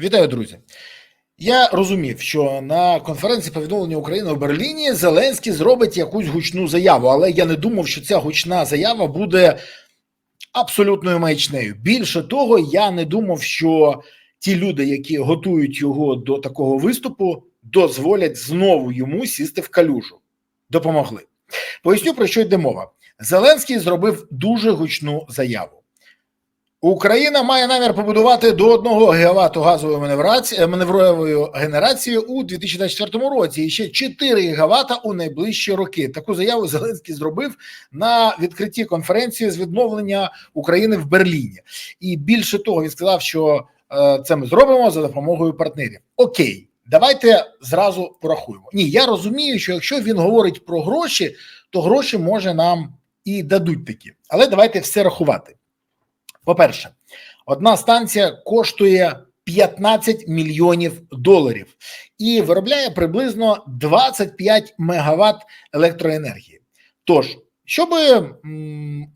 Вітаю, друзі. Я розумів, що на конференції повідомлення України у Берліні Зеленський зробить якусь гучну заяву, але я не думав, що ця гучна заява буде абсолютною маячнею. Більше того, я не думав, що ті люди, які готують його до такого виступу, дозволять знову йому сісти в калюжу. Допомогли. Поясню про що йде мова. Зеленський зробив дуже гучну заяву. Україна має намір побудувати до 1 гігавату газової маневрової генерації у 2024 році і ще 4 гігавата у найближчі роки. Таку заяву Зеленський зробив на відкритті конференції з відновлення України в Берліні. І більше того, він сказав, що е, це ми зробимо за допомогою партнерів. Окей, давайте зразу порахуємо. Ні, я розумію, що якщо він говорить про гроші, то гроші може нам і дадуть такі. Але давайте все рахувати. По-перше, одна станція коштує 15 мільйонів доларів і виробляє приблизно 25 мегаватт електроенергії. Тож, щоб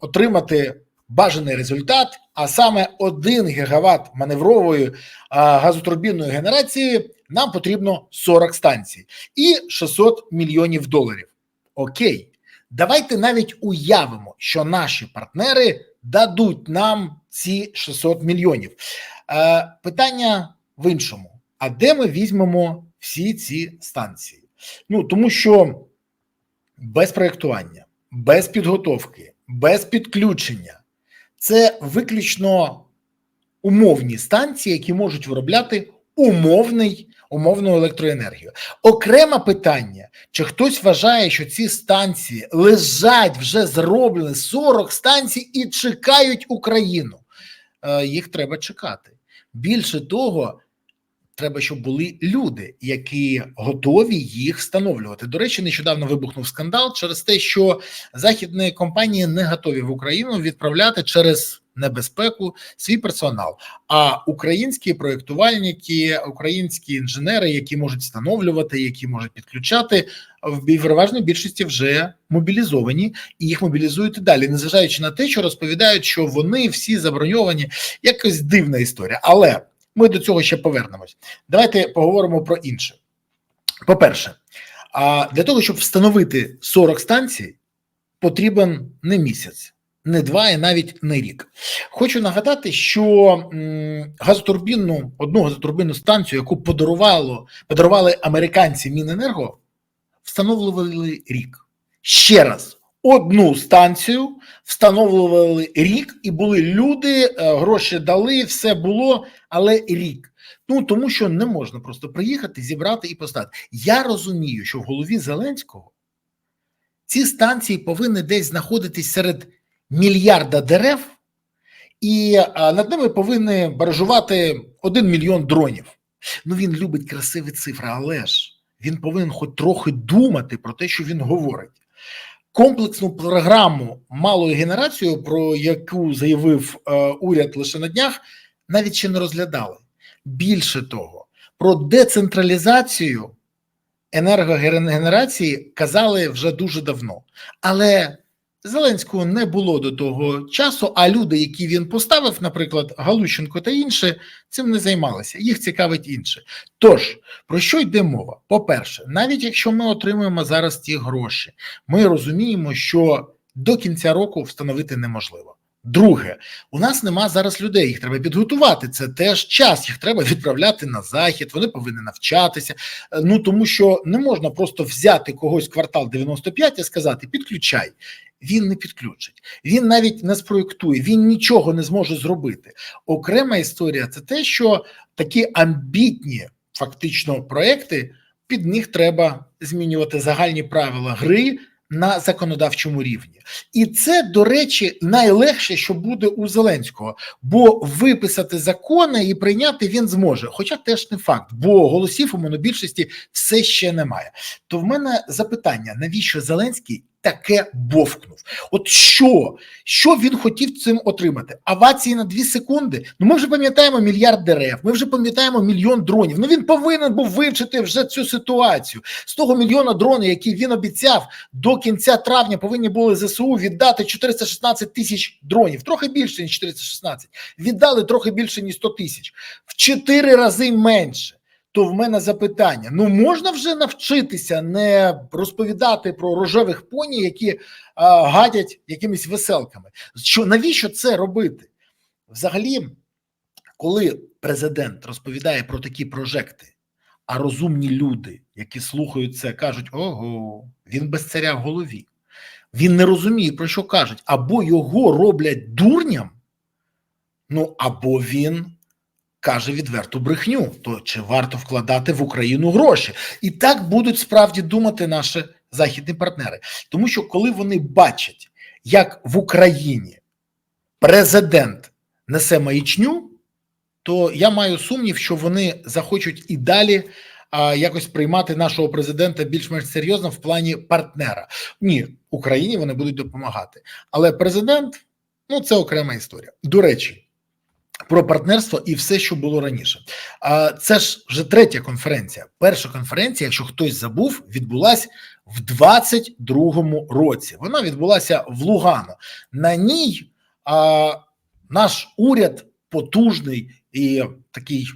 отримати бажаний результат, а саме 1 гігаватт маневрової газотурбінної генерації, нам потрібно 40 станцій і 600 мільйонів доларів. Окей, давайте навіть уявимо, що наші партнери дадуть нам ці 600 мільйонів. Е, питання в іншому: а де ми візьмемо всі ці станції? Ну тому що без проєктування, без підготовки, без підключення це виключно умовні станції, які можуть виробляти умовний. Умовну електроенергію. Окреме питання: чи хтось вважає, що ці станції лежать вже зроблені 40 станцій і чекають Україну? Е, їх треба чекати. Більше того, треба, щоб були люди, які готові їх встановлювати. До речі, нещодавно вибухнув скандал через те, що західні компанії не готові в Україну відправляти через небезпеку свій персонал. А українські проєктувальники, українські інженери, які можуть встановлювати, які можуть підключати, в переважній більшості вже мобілізовані і їх мобілізують і далі, незважаючи на те, що розповідають, що вони всі заброньовані. Якось дивна історія, але ми до цього ще повернемось. Давайте поговоримо про інше. По-перше, а для того, щоб встановити 40 станцій, потрібен не місяць, не два і навіть не рік. Хочу нагадати, що газотурбінну одну газотурбінну станцію, яку подарувало подарували американці Міненерго, встановлювали рік. Ще раз, одну станцію встановлювали рік, і були люди, е, гроші дали, все було, але рік. Ну тому що не можна просто приїхати, зібрати і поставити. Я розумію, що в голові Зеленського ці станції повинні десь знаходитись серед мільярда дерев, і над ними повинні баражувати один мільйон дронів. Ну він любить красиві цифри, але ж він повинен хоч трохи думати про те, що він говорить. Комплексну програму малої генерації, про яку заявив е, уряд лише на днях, навіть ще не розглядали. Більше того, про децентралізацію енергогенерації казали вже дуже давно. Але Зеленського не було до того часу, а люди, які він поставив, наприклад, Галущенко та інше, цим не займалися. Їх цікавить інше. Тож, про що йде мова? По-перше, навіть якщо ми отримуємо зараз ті гроші, ми розуміємо, що до кінця року встановити неможливо. Друге, у нас нема зараз людей, їх треба підготувати. Це теж час, їх треба відправляти на захід, вони повинні навчатися. Е, Ну тому що не можна просто взяти когось квартал 95 і сказати підключай. Він не підключить, він навіть не спроєктує, він нічого не зможе зробити. Окрема історія це те, що такі амбітні фактично проекти під них треба змінювати загальні правила гри на законодавчому рівні, і це, до речі, найлегше, що буде у Зеленського, бо виписати закони і прийняти він зможе. Хоча теж не факт, бо голосів у монобільшості все ще немає. То в мене запитання: навіщо Зеленський таке бовкнув? От що? Що він хотів цим отримати? Авації на дві секунди? Ну ми вже пам'ятаємо мільярд дерев, ми вже пам'ятаємо мільйон дронів. Ну він повинен був вивчити вже цю ситуацію. З того мільйона дронів, які він обіцяв до кінця травня, повинні були ЗСУ віддати 416 тисяч дронів, трохи більше ніж 416. Віддали трохи більше ніж 100 тисяч, в чотири рази менше. То в мене запитання: ну можна вже навчитися не розповідати про рожевих поні, які а, гадять якимись веселками. Що навіщо це робити? Взагалі, коли президент розповідає про такі прожекти, а розумні люди, які слухають це, кажуть: ого, він без царя в голові. Він не розуміє, про що кажуть, або його роблять дурням, ну або він каже відверту брехню. То чи варто вкладати в Україну гроші? І так будуть справді думати наші західні партнери, тому що коли вони бачать, як в Україні президент несе маячню, то я маю сумнів, що вони захочуть і далі а, якось приймати нашого президента більш-менш серйозно в плані партнера. Ні, Україні вони будуть допомагати, але президент ну це окрема історія. До речі. Про партнерство і все, що було раніше. А це ж вже третя конференція. Перша конференція, якщо хтось забув, відбулася в 22-му році. Вона відбулася в Лугано. На ній а, наш уряд потужний і такий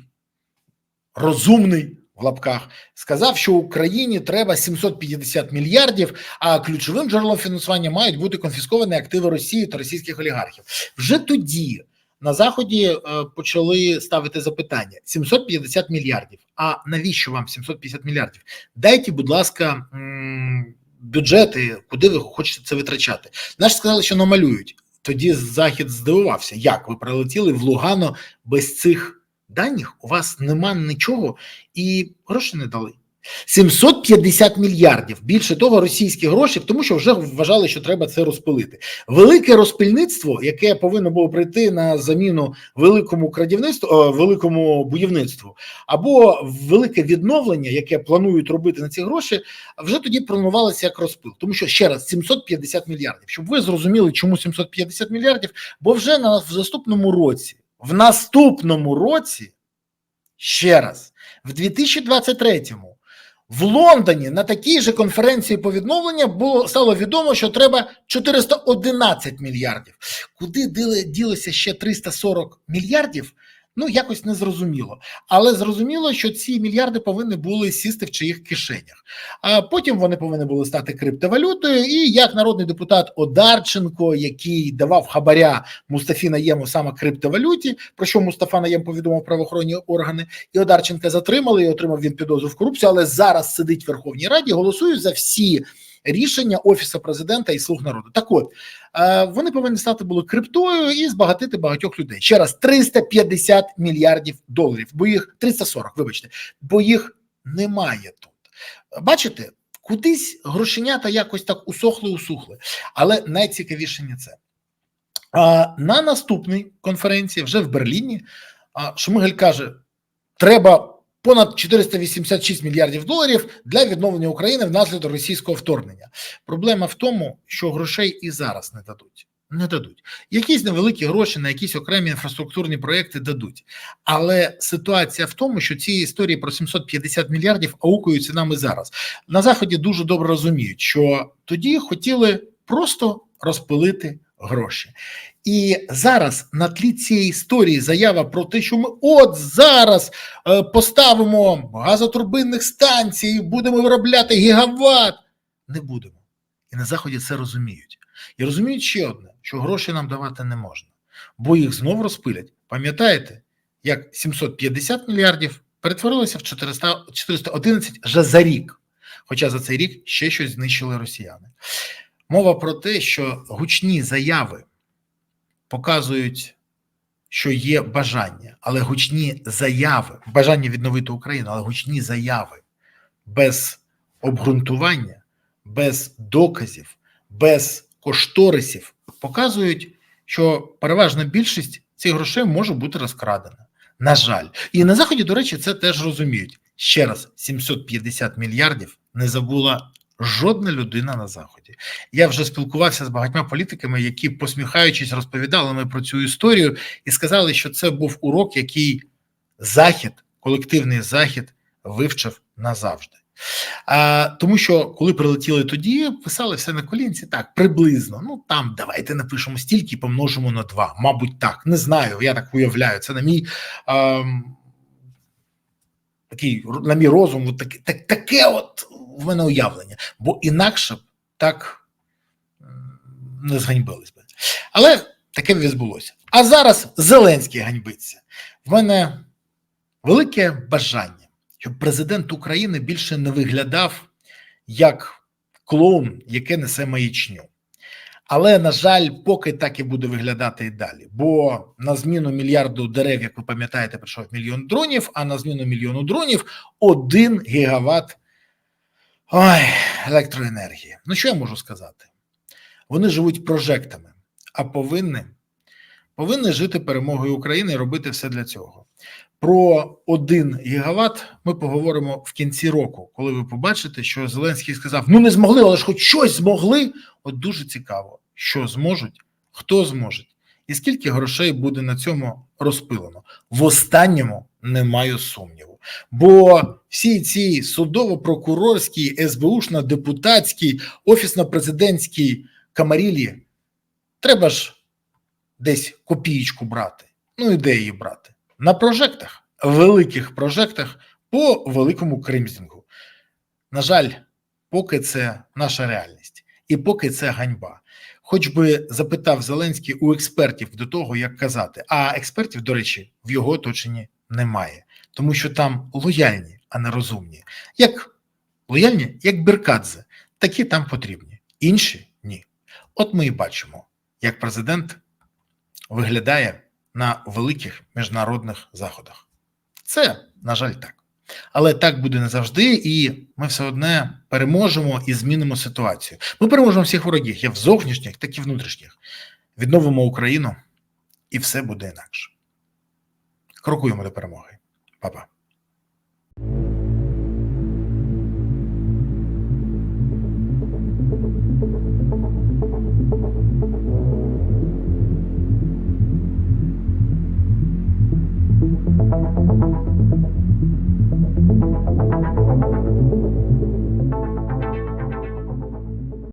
розумний в лапках сказав, що Україні треба 750 мільярдів, а ключовим джерелом фінансування мають бути конфісковані активи Росії та російських олігархів. Вже тоді на заході е, почали ставити запитання: 750 мільярдів. А навіщо вам 750 мільярдів? Дайте, будь ласка, бюджети, куди ви хочете це витрачати. Наші сказали, що намалюють. Тоді захід здивувався, як ви прилетіли в Лугано без цих даних. У вас нема нічого і гроші не дали. 750 мільярдів. Більше того, російські гроші, тому що вже вважали, що треба це розпилити. Велике розпильництво, яке повинно було прийти на заміну великому крадівництву, о, великому будівництву, або велике відновлення, яке планують робити на ці гроші, вже тоді планувалося як розпил. Тому що ще раз 750 мільярдів. Щоб ви зрозуміли, чому 750 мільярдів, бо вже на в наступному році, в наступному році, ще раз, в 2023-му. В Лондоні на такій же конференції по відновленню було стало відомо, що треба 411 мільярдів. Куди ділося ще 340 мільярдів? Ну якось не зрозуміло. Але зрозуміло, що ці мільярди повинні були сісти в чиїх кишенях. А потім вони повинні були стати криптовалютою. І як народний депутат Одарченко, який давав хабаря Мустафі Наєму саме криптовалюті, про що Мустафа Наєм повідомив правоохоронні органи, і Одарченка затримали і отримав він підозру в корупцію. Але зараз сидить в Верховній Раді, голосує за всі рішення офісу президента і слуг народу. Так от вони повинні стати були криптою і збагатити багатьох людей. Ще раз 350 мільярдів доларів, бо їх 340, вибачте, бо їх немає тут. Бачите, кудись грошенята якось так усохли, усухли. Але найцікавіше не це. На наступній конференції, вже в Берліні, Шмигель каже: треба понад 486 мільярдів доларів для відновлення України внаслідок російського вторгнення. Проблема в тому, що грошей і зараз не дадуть. Не дадуть якісь невеликі гроші на якісь окремі інфраструктурні проекти дадуть, але ситуація в тому, що ці історії про 750 мільярдів аукуються нами зараз. На заході дуже добре розуміють, що тоді хотіли просто розпилити гроші. І зараз на тлі цієї історії заява про те, що ми от зараз е, поставимо газотурбинних станцій, будемо виробляти гігават. Не будемо. І на заході це розуміють. І розуміють ще одне: що гроші нам давати не можна, бо їх знову розпилять. Пам'ятаєте, як 750 мільярдів перетворилося в 400, 411 вже за рік. Хоча за цей рік ще щось знищили росіяни. Мова про те, що гучні заяви показують, що є бажання, але гучні заяви, бажання відновити Україну, але гучні заяви без обґрунтування, без доказів, без кошторисів показують, що переважна більшість цих грошей може бути розкрадена. На жаль, і на заході, до речі, це теж розуміють. Ще раз 750 мільярдів не забула Жодна людина на заході. Я вже спілкувався з багатьма політиками, які, посміхаючись, розповідали ми про цю історію і сказали, що це був урок, який захід, колективний захід, вивчив назавжди. А, Тому що коли прилетіли тоді, писали все на колінці, так приблизно. Ну там давайте напишемо стільки, помножимо на два. Мабуть, так не знаю. Я так уявляю. Це на мій а, такий на мій розум. От таке, так, таке от в мене уявлення, бо інакше б так не зганьбились би. Але таке відбулося. А зараз Зеленський ганьбиться. В мене велике бажання, щоб президент України більше не виглядав як клоун, яке несе маячню. Але, на жаль, поки так і буде виглядати і далі. Бо на зміну мільярду дерев, як ви пам'ятаєте, прийшов мільйон дронів, а на зміну мільйону дронів один гігават ой, електроенергії. Ну, що я можу сказати? Вони живуть прожектами, а повинні, повинні жити перемогою України і робити все для цього. Про один гігават ми поговоримо в кінці року, коли ви побачите, що Зеленський сказав: ну не змогли, але ж хоч щось змогли. От дуже цікаво, що зможуть, хто зможе, і скільки грошей буде на цьому розпилено. В останньому не маю сумніву. Бо всі ці судово-прокурорські, СБУшно-депутатські, офісно-президентські камарілі треба ж десь копієчку брати. Ну і брати? На прожектах, великих прожектах по великому кримзінгу. На жаль, поки це наша реальність, і поки це ганьба. Хоч би запитав Зеленський у експертів до того, як казати. А експертів, до речі, в його оточенні немає, тому що там лояльні, а не розумні. Як лояльні, як Беркадзе, такі там потрібні, інші ні. От ми і бачимо, як президент виглядає на великих міжнародних заходах. Це, на жаль, так. Але так буде не завжди, і ми все одне переможемо і змінимо ситуацію. Ми переможемо всіх ворогів, як в зовнішніх, так і внутрішніх. Відновимо Україну, і все буде інакше. Крокуємо до перемоги. Baba.